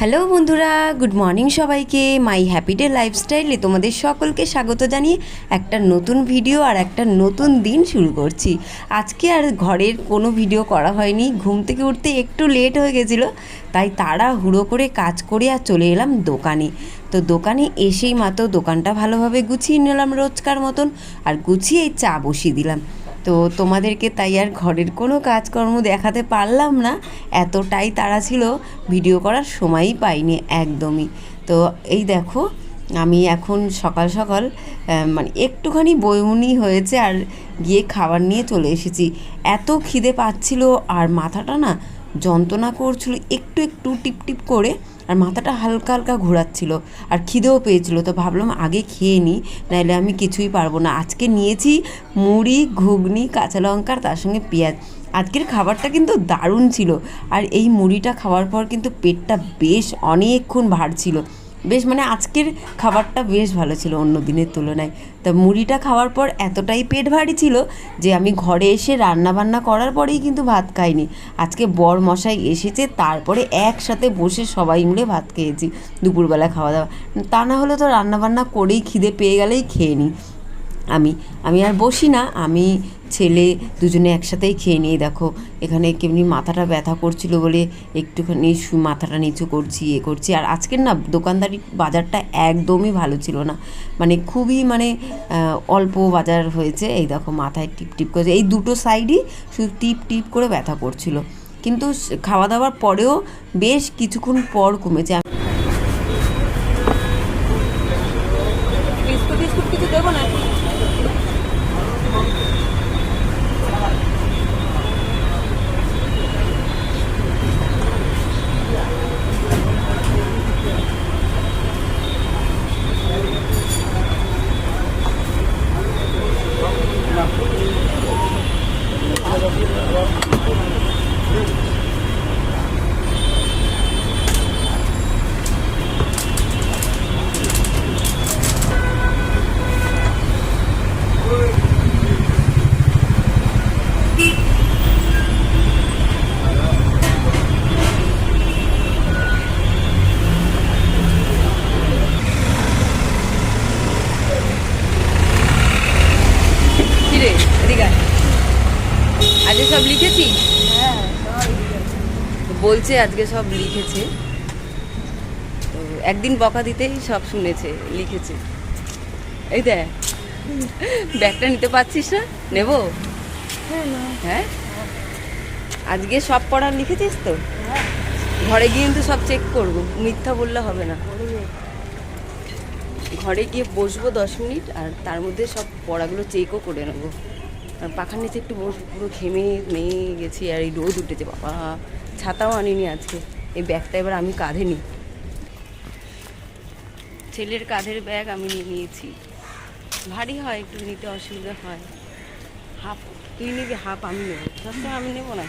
Hello বন্ধুরা, good morning সবাইকে। মাই happy day লাইফস্টাইলে তোমাদের সকলকে স্বাগত জানিয়ে একটা নতুন ভিডিও আর একটা নতুন দিন শুরু করছি। আজকে আর ঘরের কোনো ভিডিও করা হয়নি। ঘুম থেকে উঠতে একটু লেট হয়ে গেছিল, তাই তারা হুড়ো করে কাজ করে আর চলে এলাম দোকানে। তো দোকানে এসেই মাত্র দোকানটা ভালোভাবে গুছিয়ে নিলাম রোজকার মতন, আর গুছিয়ে চা বসিয়ে দিলাম। তো তোমাদেরকে তাই আর ঘরের কোনো কাজকর্ম দেখাতে পারলাম না। এতটাই তাড়া ছিল, ভিডিও করার সময়ই পাইনি একদমই। তো এই দেখো, আমি এখন সকাল সকাল মানে একটুখানি বইমুনি হয়েছে আর গিয়ে খাবার নিয়ে চলে এসেছি। এত খিদে পাচ্ছিল আর মাথাটা না যন্ত্রণা করছিল, একটু একটু টিপ টিপ করে। আর মাথাটা হালকা হালকা ঘোরাচ্ছিল আর খিদেও পেয়েছিল। তো ভাবলাম আগে খেয়ে নিই নাহলে আমি কিছুই পারব না। আজকে নিয়েছি মুড়ি, ঘুগনি, কাঁচা লঙ্কা তার সঙ্গে পেঁয়াজ। আজকের খাবারটা কিন্তু দারুণ ছিল। আর এই মুড়িটা খাওয়ার পর কিন্তু পেটটা বেশ অনেকক্ষণ ভার ছিল। বেশ মানে আজকের খাবারটা বেশ ভালো ছিল অন্য দিনের তুলনায়। তা মুড়িটা খাওয়ার পর এতটাই পেট ভারী ছিল যে আমি ঘরে এসে রান্না বান্না করার পরেই কিন্তু ভাত খাইনি। আজকে বর মশাই এসেছে, তারপরে একসাথে বসে সবাই মিলে ভাত খেয়েছি, দুপুরবেলা খাওয়া দাওয়া। তা না হলে তো রান্না বান্না করেই খিদে পেয়ে গেলেই খেয়ে নিই আমি আমি আর বসি না। আমি ছেলে দুজনে একসাথেই খেয়ে নিই। দেখো, এখানে কেমনি মাথাটা ব্যথা করছিল বলে একটুখানি মাথাটা নিচু করছি, এ করছি। আর আজকের না, দোকানদারি বাজারটা একদমই ভালো ছিল না। মানে খুবই মানে অল্প বাজার হয়েছে। এই দেখো, মাথায় টিপ টিপ করে, এই দুটো সাইডই শুধু টিপ টিপ করে ব্যথা করছিল। কিন্তু খাওয়া দাওয়ার পরেও বেশ কিছুক্ষণ পর কমেছে বিস্কুট বিস্কুট কিছু দেবো না কিরে এদিকে আয়। আজকে সব লিখেছিস বলছে আজকে সব লিখেছে তো একদিন বকা দিতেই সব শুনেছে লিখেছে। এই দেখ ব্যাগটা নিতে পারছিস না? নেব? হ্যাঁ আজকে সব পড়া লিখেছিস তো? ঘরে গিয়ে কিন্তু সব চেক করব মিথ্যা বললে হবে না। ঘরে গিয়ে বসবো দশ মিনিট আর তার মধ্যে সব পড়াগুলো চেকও করে নেব। পাখার নিচে একটু বসবো পুরো ঘেমে মেয়ে গেছি আর এই রোদ উঠেছে বাবা। ছাতাও আনিনি আজকে। এই ব্যাগটা এবার আমি কাঁধে নিই। ছেলের কাঁধের ব্যাগ আমি নিয়ে নিয়েছি। ভারী হয়, একটু নিতে অসুবিধা হয়। হাফ, তুই নিবি, হাফ আমি নেব। সবসময় আমি নেব না।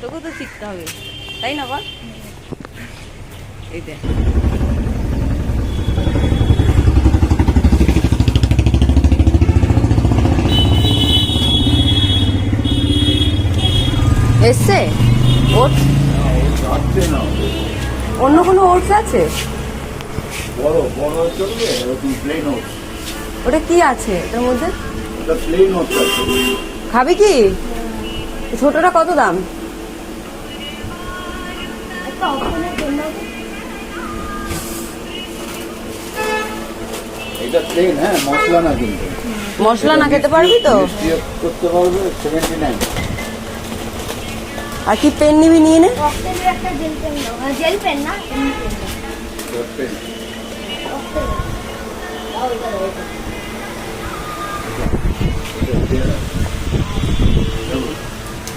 তোকেও তো শিখতে হবে। তাই না, বল? এই দেখ। এসছে? ওটস অন্য কোনো ওটস আছে? বড় বড় চলবে এরকম প্লেন ওটস ওটা কি আছে এটার মধ্যে? ওটা প্লেন ওটস আছে। খাবি কি? ছোটটা কত দাম? এটা প্লেন হ্যাঁ মশলা না কিন্তু। মশলা না খেতে পারবি তো? করতে পারবে সেভেন্টি নাইন আর কি পেন নিবি নিয়ে নে? জেল পেন হ্যাঁ, না।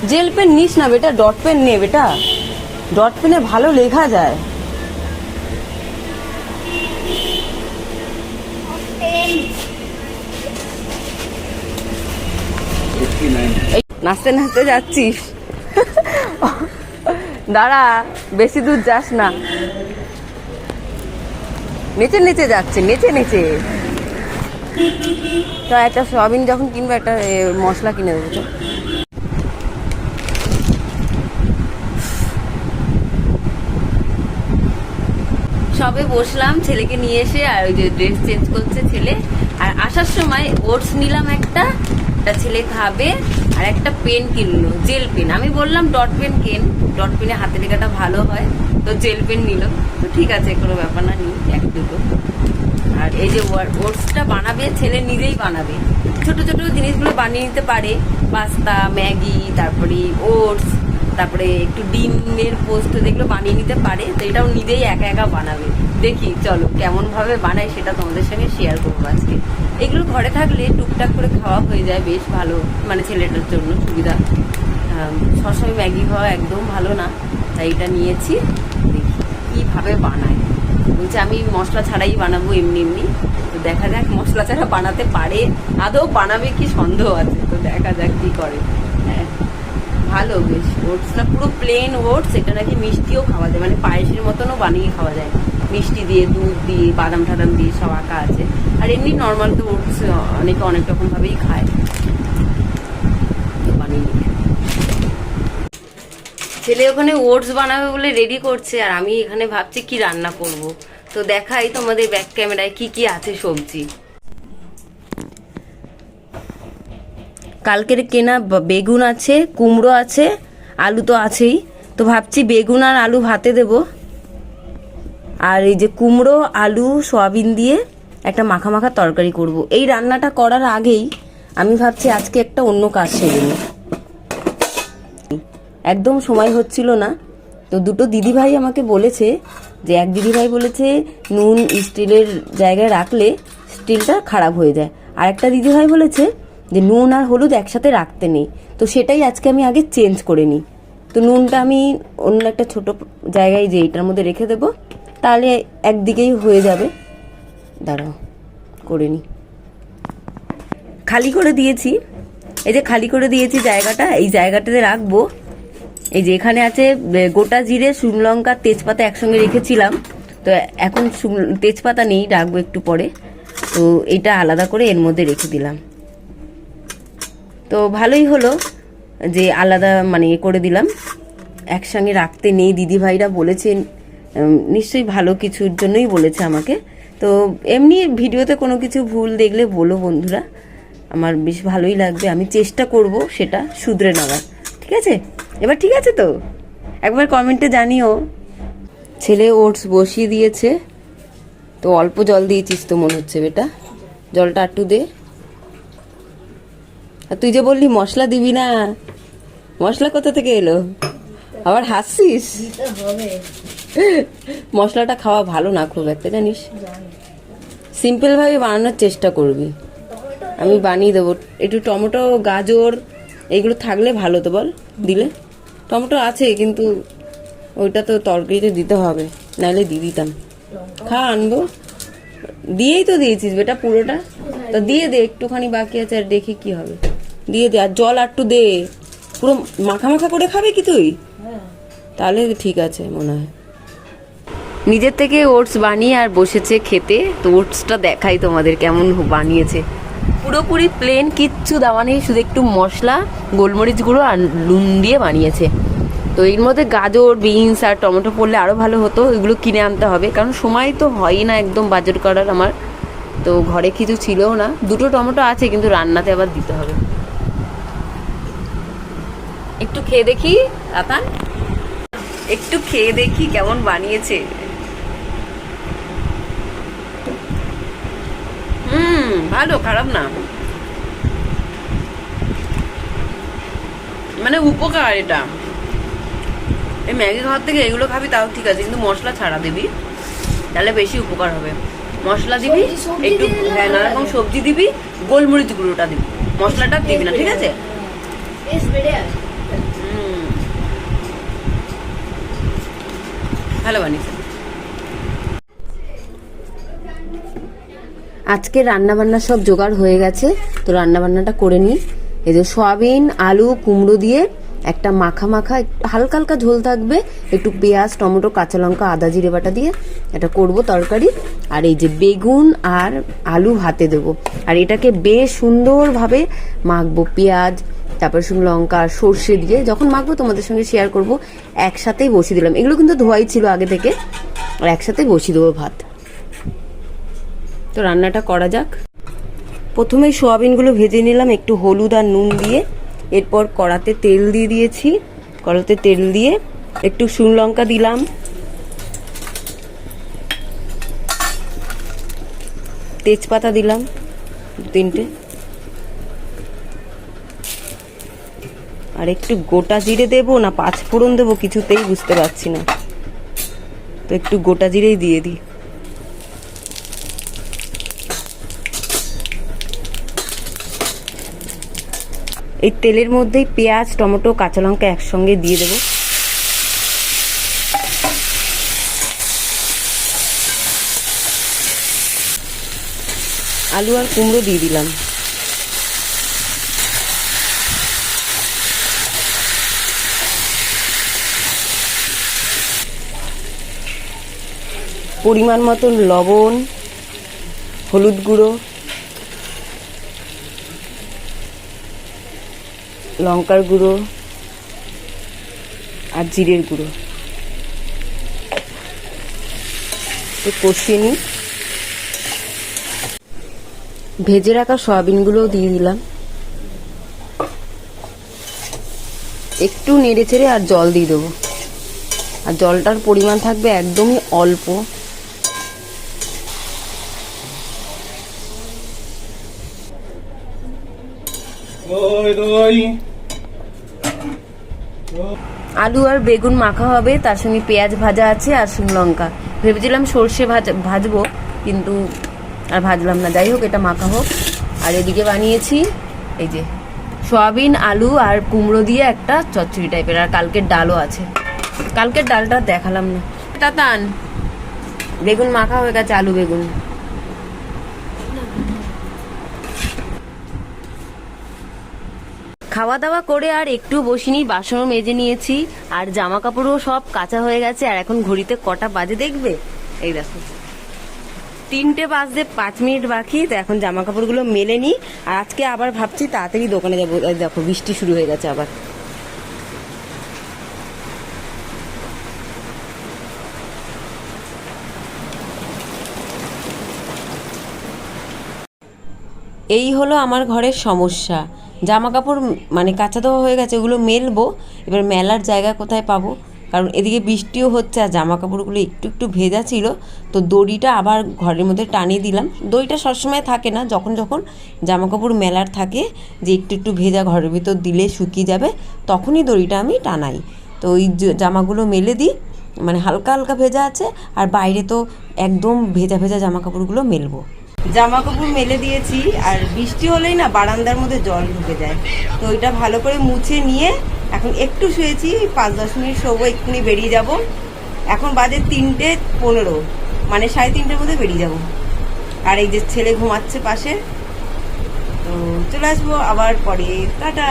জেল পেন নিস না বেটা ডট পেন নে বেটা। ডট পেনে ভালো লেখা যায়। নাচতে নাচতে যাচ্ছিস। দাঁড়া, বেশি দূর যাস না। নিচে নিচে যাচ্ছে, নিচে নিচে। তো একটা সয়াবিন যখন কিনবে, একটা মশলা কিনে দেবো তো সবে বসলাম, ছেলেকে নিয়ে এসে, আর ওই যে ড্রেস চেঞ্জ করছে ছেলে। আর আসার সময় ওটস নিলাম একটা একটা ছেলে খাবে আর একটা পেন কিনলো, জেল পেন। আমি বললাম ডট পেন কেন? ডট পেনে হাতে লেখাটা ভালো হয়, তো জেল পেন নিল। তো ঠিক আছে, কোনো ব্যাপার না নি এক দুটো। আর এই যে ওটসটা বানাবে, ছেলে নিজেই বানাবে। ছোট ছোট জিনিসগুলো বানিয়ে নিতে পারে। পাস্তা, ম্যাগি, তারপরে ওটস, তারপরে একটু ডিমের পোস্ট যেগুলো বানিয়ে নিতে পারে। তো এটাও নিজেই একা একা বানাবে। দেখি, চলো কেমন ভাবে বানাই সেটা তোমাদের সঙ্গে শেয়ার করব আজকে। এগুলো ঘরে থাকলে টুকটাক করে খাওয়া হয়ে যায়, বেশ ভালো মানে ছেলেটার জন্য সুবিধা। সবসময় ম্যাগি খাওয়া একদম ভালো না, তাই এটা নিয়েছি। দেখি কীভাবে বানায় বলছে, আমি মশলা ছাড়াই বানাবো এমনি এমনি। তো দেখা যাক, মশলা ছাড়া বানাতে পারে, আদৌ বানাবে কি সন্দেহ আছে? তো দেখা যাক কী করে। হ্যাঁ ভালো বেশ। ওটসটা পুরো প্লেন ওটস, এটা নাকি মিষ্টিও খাওয়া যায় মানে পায়েসের মতনও বানিয়ে খাওয়া যায়। মিষ্টি দিয়ে, দুধ দিয়ে, বাদাম টাদাম দিয়ে সব আঁকা আছে। আর এমনি নর্মাল তো ওটস অনেকে অনেক রকম ভাবেই খায়। বানিয়ে ছেলে ওখানে ওটস বানাবে বলে রেডি করছে, আর আমি এখানে ভাবছি কি রান্না করব। তো দেখাই তোমাদের ব্যাক ক্যামেরায় কি কি আছে সবজি। কালকের কেনা বেগুন আছে, কুমড়ো আছে, আলু তো আছেই। তো ভাবছি বেগুন আর আলু ভাতে দেব। আর এই যে কুমড়ো, আলু, সয়াবিন দিয়ে একটা মাখা মাখা তরকারি করব। এই রান্নাটা করার আগেই আমি ভাবছি আজকে একটা অন্য কাজ সেরে একদম সময় হচ্ছিল না, তো দুটো দিদিভাই আমাকে বলেছে যে, এক দিদিভাই বলেছে, নুন স্টিলের জায়গায় রাখলে স্টিলটা খারাপ হয়ে যায়। আর একটা দিদিভাই বলেছে যে, নুন আর হলুদ একসাথে রাখতে নেই। তো সেটাই আজকে আমি আগে চেঞ্জ করে নিই। তো নুনটা আমি অন্য একটা ছোট জায়গায় যে, এটার মধ্যে রেখে দেবো। তাহলে একদিকেই হয়ে যাবে। দাঁড়াও, করে নিই খালি করে দিয়েছি। এই যে খালি করে দিয়েছি জায়গাটা, এই জায়গাটাতে রাখব। এই যে এখানে আছে গোটা জিরে, শুকনো লঙ্কা, তেজপাতা একসঙ্গে রেখেছিলাম। তো এখন তেজপাতা নেই, রাখব একটু পরে। তো এটা আলাদা করে এর মধ্যে রেখে দিলাম। তো ভালোই হলো যে আলাদা মানে করে দিলাম। একসঙ্গে রাখতে নেই, দিদিভাইরা বলেছেন নিশ্চয়ই ভালো কিছুর জন্যই বলেছে আমাকে। তো এমনি ভিডিওতে কোনো কিছু ভুল দেখলে বলো বন্ধুরা। আমার বেশ ভালোই লাগবে, আমি চেষ্টা করব সেটা শুধরে নেওয়ার। ঠিক আছে? এবার ঠিক আছে তো? একবার কমেন্টে জানিও। ছেলে ওটস বসিয়ে দিয়েছে। তো অল্প জল দিয়েছিস তো মনে হচ্ছে বেটা। জলটা একটু দে। আর তুই যে বললি মশলা দিবি না, মশলা কোথা থেকে এলো? আবার হাসছিস? হবে। মশলাটা খাওয়া ভালো না খুব একটা জানিস? সিম্পল ভাবে বানানোর চেষ্টা করবি। আমি বানিয়ে দেবো। একটু টমেটো গাজর এইগুলো থাকলে ভালো তো বল দিলে। টমেটো আছে কিন্তু ওইটা তো তরকারিতে দিতে হবে নাহলে দিয়ে দিতাম। খা আনব। দিয়েই তো দিয়েছিস বেটা পুরোটা। তো দিয়ে দে একটুখানি বাকি আছে আর দেখি কি হবে। দিয়ে দে আর জল আর একটু দে। পুরো মাখা মাখা করে খাবে কি তুই? তাহলে ঠিক আছে মনে হয়। নিজের থেকে ওটস বানিয়ে আর বসেছে খেতে, তো ওটসটা দেখাই তোমাদের কেমন বানিয়েছে। পুরোপুরি প্লেন কিচ্ছু দেওয়া নেই, শুধু একটু মশলা, গোলমরিচ গুঁড়ো আর নুন দিয়ে বানিয়েছে। তো এর মধ্যে গাজর, বিনস আর টমেটো পড়লে আরও ভালো হতো, এগুলো কিনে আনতে হবে, কারণ সময় তো হয়ই না একদম বাজার করার আমার। তো ঘরে কিছু ছিলও না, দুটো টমেটো আছে, কিন্তু রান্নাতে আবার দিতে হবে। একটু খেয়ে দেখি, রাতান? একটু খেয়ে দেখি কেমন বানিয়েছে। হুম ভালো খারাপ না। মানে উপকার এটা। এই ম্যাগি খাওয়ার থেকে এগুলো খাবি তাও ঠিক আছে কিন্তু মশলা ছাড়া দিবি। তাহলে বেশি উপকার হবে। মশলা দিবি একটু হ্যাঁ নানা রকম সবজি দিবি গোলমরিচ গুঁড়োটা দিবি। মশলাটা দিবি না ঠিক আছে। ভালো বানিয়েছে। আজকে রান্না বান্না সব জোগাড় হয়ে গেছে, তো রান্না বান্নাটা করে নিই। এই যে সয়াবিন, আলু, কুমড়ো দিয়ে একটা মাখা মাখা হালকা হালকা ঝোল থাকবে, একটু পেঁয়াজ, টমেটো, কাঁচা লঙ্কা, আদা, জিরে বাটা দিয়ে এটা করব তরকারি। আর এই যে বেগুন আর আলু হাতে দেবো। আর এটাকে বেশ সুন্দরভাবে মাখবো পেঁয়াজ, তারপর শুকনো লঙ্কা, সর্ষে দিয়ে। যখন মাখবো তোমাদের সঙ্গে শেয়ার করব, একসাথেই বসিয়ে দিলাম। এগুলো কিন্তু ধোয়াই ছিল আগে থেকে, আর একসাথে বসিয়ে দেবো ভাত। তো রান্নাটা করা যাক। প্রথমে সোয়াবিনগুলো ভেজে নিলাম, একটু হলুদ আর নুন দিয়ে। এরপর কড়াতে তেল দিয়ে দিয়েছি। কড়াতে তেল দিয়ে একটু শুন লঙ্কা দিলাম। তেজপাতা দিলাম তিনটে। আর একটু গোটা জিরে দেবো না পাঁচ ফোড়ন দেবো কিছুতেই বুঝতে পারছি না। তো একটু গোটা জিরেই দিয়ে দিই। এই তেলের মধ্যেই পেঁয়াজ, টমেটো, কাঁচা লঙ্কা একসঙ্গে দিয়ে দেবো। আলু আর কুমড়ো দিয়ে দিলাম। পরিমাণ মতন লবণ, হলুদ গুঁড়ো লঙ্কার গুঁড়ো আর জিরের গুঁড়ো। কষিয়ে নিই। ভেজে রাখা সয়াবিনগুলোও দিয়ে দিলাম। একটু নেড়ে চেড়ে আর জল দিয়ে দেবো। আর জলটার পরিমাণ থাকবে একদমই অল্প। আলু আর বেগুন মাখা হবে, তার সঙ্গে পেঁয়াজ ভাজা আছে আর শুকনো লঙ্কা। ভেবেছিলাম সর্ষে ভাজা, ভাজবো, কিন্তু আর ভাজলাম না। যাই হোক, এটা মাখা হোক। আর এদিকে বানিয়েছি এই যে সয়াবিন, আলু আর কুমড়ো দিয়ে একটা চচ্চড়ি টাইপের, আর কালকের ডালও আছে। কালকের ডালটা দেখালাম না। তাতান বেগুন মাখা হয়ে গেছে, আলু বেগুন। খাওয়া দাওয়া করে আর একটু বসিনি, বাসনও মেজে নিয়েছি, আর জামা কাপড়ও সব কাঁচা হয়ে গেছে, আর এখন ঘড়িতে কটা বাজে দেখবে? এই দেখো। তিনটে বাজতে পাঁচ মিনিট বাকি, তো এখন জামা কাপড়গুলো মেলে নি আর আজকে আবার ভাবছি তাড়াতাড়ি দোকানে যাব। দেখো, বৃষ্টি শুরু হয়ে গেছে আবার। এই হলো আমার ঘরের সমস্যা। জামা কাপড় মানে কাঁচা দেওয়া হয়ে গেছে ওগুলো মেলবো। এবার মেলার জায়গা কোথায় পাবো? কারণ এদিকে বৃষ্টিও হচ্ছে আর জামা কাপড়গুলো একটু একটু ভেজা ছিল। তো দড়িটা আবার ঘরের মধ্যে টানিয়ে দিলাম। দড়িটা সবসময় থাকে না, যখন যখন জামা কাপড় মেলার থাকে, যে একটু একটু ভেজা ঘরের ভিতর দিলে শুকিয়ে যাবে, তখনই দড়িটা আমি টানাই। তো ওই জামাগুলো মেলে দিই মানে হালকা হালকা ভেজা আছে, আর বাইরে তো একদম ভেজা ভেজা জামা কাপড়গুলো মেলবো। জামা কাপড় মেলে দিয়েছি, আর বৃষ্টি হলেই না বারান্দার মধ্যে জল ঢুকে যায়। তো ওইটা ভালো করে মুছে নিয়ে এখন একটু শুয়েছি, পাঁচ দশ মিনিট শোবো, এক্ষুনি বেরিয়ে যাব। এখন বাজে তিনটে পনেরো মানে সাড়ে তিনটের মধ্যে বেরিয়ে যাব। আর এই যে ছেলে ঘুমাচ্ছে পাশে, তো চলে আসব আবার পরে। টাটা!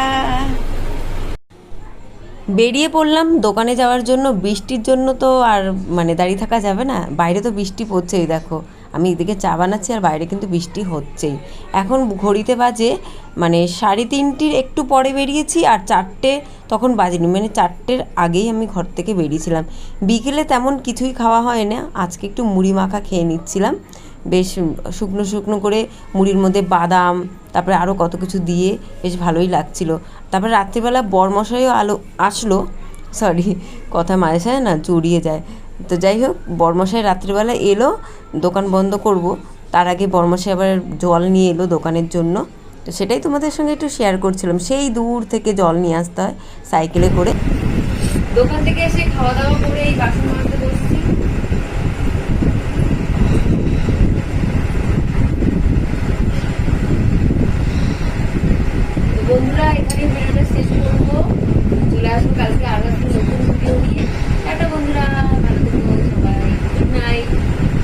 বেরিয়ে পড়লাম দোকানে যাওয়ার জন্য, বৃষ্টির জন্য তো আর মানে দাঁড়িয়ে থাকা যাবে না, বাইরে তো বৃষ্টি পড়ছেই, দেখো। আমি এদিকে চা বানাচ্ছি আর বাইরে কিন্তু বৃষ্টি হচ্ছেই। এখন ঘড়িতে বাজে মানে সাড়ে তিনটির একটু পরে বেরিয়েছি আর চারটে, তখন বাজেনি মানে চারটের আগেই আমি ঘর থেকে বেরিয়েছিলাম। বিকেলে তেমন কিছুই খাওয়া হয় না, আজকে একটু মুড়ি মাখা খেয়ে নিচ্ছিলাম। বেশ শুকনো শুকনো করে মুড়ির মধ্যে বাদাম, তারপরে আরও কত কিছু দিয়ে বেশ ভালোই লাগছিল। তারপরে রাত্রিবেলা বরমশাইও আলো, আসলো সরি কথা মাঝে না জড়িয়ে যায়। তো যাই হোক, বরমশাই রাত্রিবেলা এলো দোকান বন্ধ করব। তার আগে বরমশাই আবার জল নিয়ে এলো দোকানের জন্য। তো সেটাই তোমাদের সঙ্গে একটু শেয়ার করছিলাম। সেই দূর থেকে জল নিয়ে আসতে হয় সাইকেলে করে। দোকান থেকে এসে খাওয়া দাওয়া করে এই বাসন বন্ধুরা, এখানে ভিডিওটা শেষ করব। চলে আসব কালকে আরও একটা নতুন ভিডিও